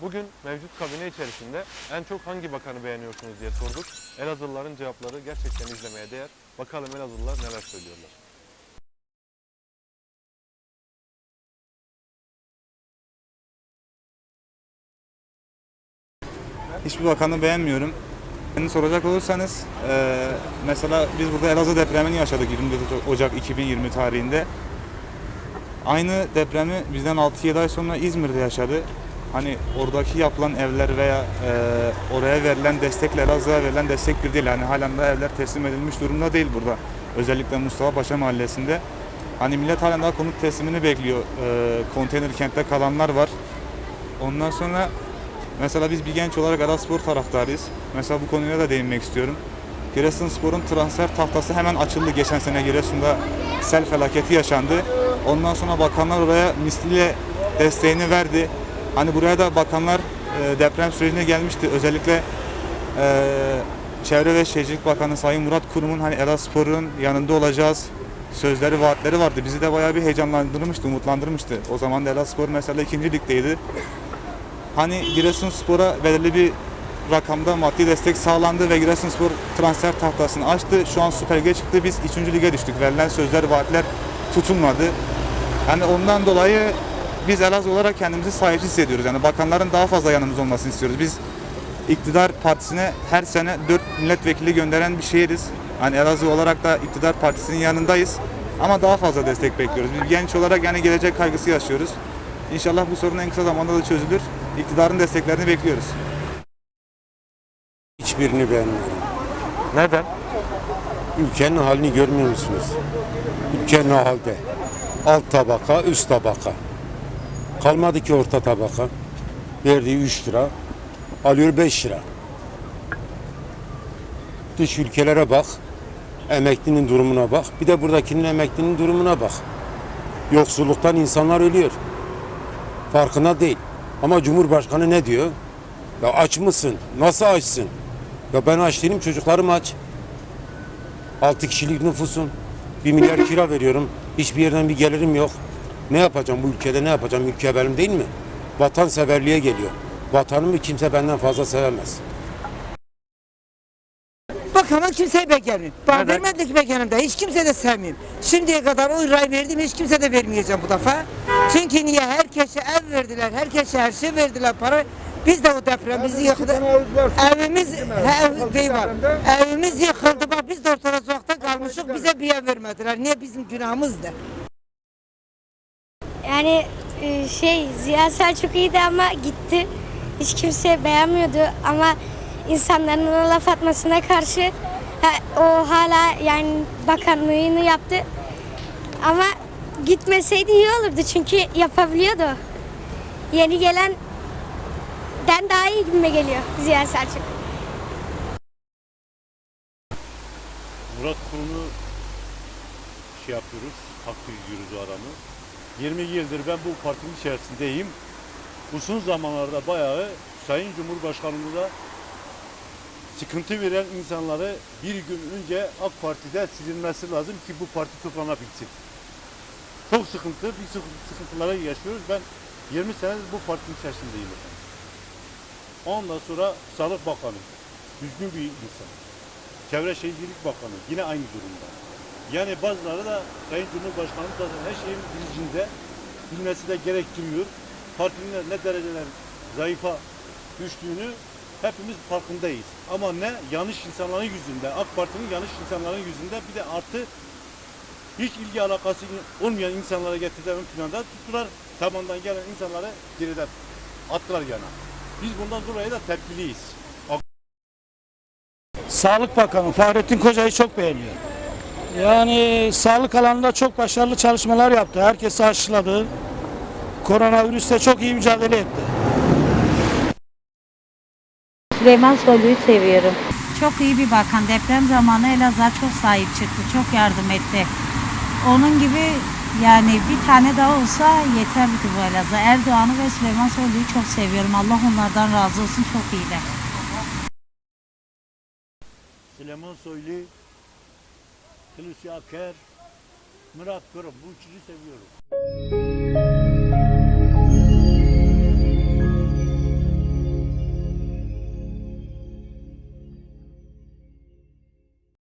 Bugün mevcut kabine içerisinde en çok hangi bakanı beğeniyorsunuz diye sorduk. Elazığlıların cevapları gerçekten izlemeye değer. Bakalım Elazığlılar neler söylüyorlar. Hiçbir bakanı beğenmiyorum. Beni soracak olursanız eee, mesela biz burada Elazığ depremini yaşadık 24 Ocak 2020 tarihinde. Aynı depremi bizden 6-7 ay sonra İzmir'de yaşadı. Hani oradaki yapılan evler veya eee, oraya verilen destekle Elazığ'a verilen destek bir değil. Yani halen de evler teslim edilmiş durumda değil burada. Özellikle Mustafa Paşa Mahallesi'nde. Hani millet halen daha konut teslimini bekliyor. Eee konteyner kentte kalanlar var. Ondan sonra Mesela biz bir genç olarak Eraspor taraftarıyız. Mesela bu konuya da değinmek istiyorum. Giresunspor'un transfer tahtası hemen açıldı. Geçen sene Giresun'da sel felaketi yaşandı. Ondan sonra bakanlar oraya misliyle desteğini verdi. Hani buraya da bakanlar e, deprem sürecine gelmişti. Özellikle e, Çevre ve Şehircilik Bakanı Sayın Murat Kurum'un hani Eraspor'un yanında olacağız sözleri, vaatleri vardı. Bizi de bayağı bir heyecanlandırmıştı, umutlandırmıştı. O zaman da Eraspor mesela ikinci ligdeydi. Hani Giresunspor'a belirli bir rakamda maddi destek sağlandı ve Giresunspor transfer tahtasını açtı. Şu an Süper Lig'e çıktı. Biz 3. lige düştük. Verilen sözler, vaatler tutulmadı. Yani ondan dolayı biz Elazığ olarak kendimizi sahipsiz hissediyoruz. Yani bakanların daha fazla yanımız olmasını istiyoruz. Biz iktidar partisine her sene 4 milletvekili gönderen bir şehiriz. Hani Elazığ olarak da iktidar partisinin yanındayız. Ama daha fazla destek bekliyoruz. Biz genç olarak yani gelecek kaygısı yaşıyoruz. İnşallah bu sorun en kısa zamanda da çözülür. İktidarın desteklerini bekliyoruz. Hiçbirini beğenmiyorum. Neden? Ülkenin halini görmüyor musunuz? Ülke ne halde? Alt tabaka, üst tabaka. Kalmadı ki orta tabaka. Verdiği 3 lira, alıyor 5 lira. Dış ülkelere bak, emeklinin durumuna bak. Bir de buradakinin emeklinin durumuna bak. Yoksulluktan insanlar ölüyor. Farkına değil. Ama Cumhurbaşkanı ne diyor? Ya aç mısın? Nasıl açsın? Ya ben aç değilim, çocuklarım aç. 6 kişilik nüfusum. 1 milyar kira veriyorum. Hiçbir yerden bir gelirim yok. Ne yapacağım bu ülkede ne yapacağım? Ülke benim değil mi? Vatanseverliğe geliyor. Vatanımı kimse benden fazla sevemez. Bakalım kimseyi beğenmiyorum. Bana Neden? vermedik beğenimde. Hiç kimse de sevmiyorum. Şimdiye kadar o lirayı verdim hiç kimse de vermeyeceğim bu defa. Çünkü niye? Herkese ev verdiler. Herkese her şey verdiler para. Biz de o deprem bizi yıkıldı. Evimiz, ev, bey var. Evimiz yıkıldı. Bak biz de ortada sokakta kalmışız. Bize bir ev vermediler. Niye bizim günahımızdı? Yani e, şey Ziya Selçuk iyiydi ama gitti. Hiç kimse beğenmiyordu ama insanların ona laf atmasına karşı o hala yani bakanlığını yaptı. Ama gitmeseydi iyi olurdu çünkü yapabiliyordu. Yeni gelen den daha iyi gibime geliyor Ziya Selçuk. Murat Kurum'u şey yapıyoruz, haklı yüzüyoruz o adamı. 20 yıldır ben bu partinin içerisindeyim. Son zamanlarda bayağı Sayın Cumhurbaşkanımıza sıkıntı veren insanları bir gün önce AK Parti'de silinmesi lazım ki bu parti toplanabilsin. Çok sıkıntı, bir sıkıntı, sıkıntılara yaşıyoruz. Ben 20 senedir bu partinin içerisindeyim efendim. Ondan sonra Sağlık Bakanı, düzgün bir insan. Çevre Şehircilik Bakanı yine aynı durumda. Yani bazıları da Sayın Cumhurbaşkanı zaten her şeyin bilincinde bilmesi de gerektirmiyor. Partinin ne dereceler zayıfa düştüğünü hepimiz farkındayız. Ama ne? Yanlış insanların yüzünde, AK Parti'nin yanlış insanların yüzünde bir de artı hiç ilgi alakası olmayan insanlara getirdiler ön planda tuttular. Tabandan gelen insanları geride attılar yana. Biz bundan dolayı da tepkiliyiz. Sağlık Bakanı Fahrettin Koca'yı çok beğeniyor. Yani sağlık alanında çok başarılı çalışmalar yaptı. Herkesi aşıladı. Koronavirüste çok iyi mücadele etti. Süleyman Soylu'yu seviyorum. Çok iyi bir bakan. Deprem zamanı Elazığ'a çok sahip çıktı. Çok yardım etti. Onun gibi yani bir tane daha olsa yeterlidir bu Elazığ. Erdoğan'ı ve Süleyman Soylu'yu çok seviyorum. Allah onlardan razı olsun. Çok iyiler. Süleyman Soylu, Hulusi Aker, Murat Kurum bu üçünü seviyorum.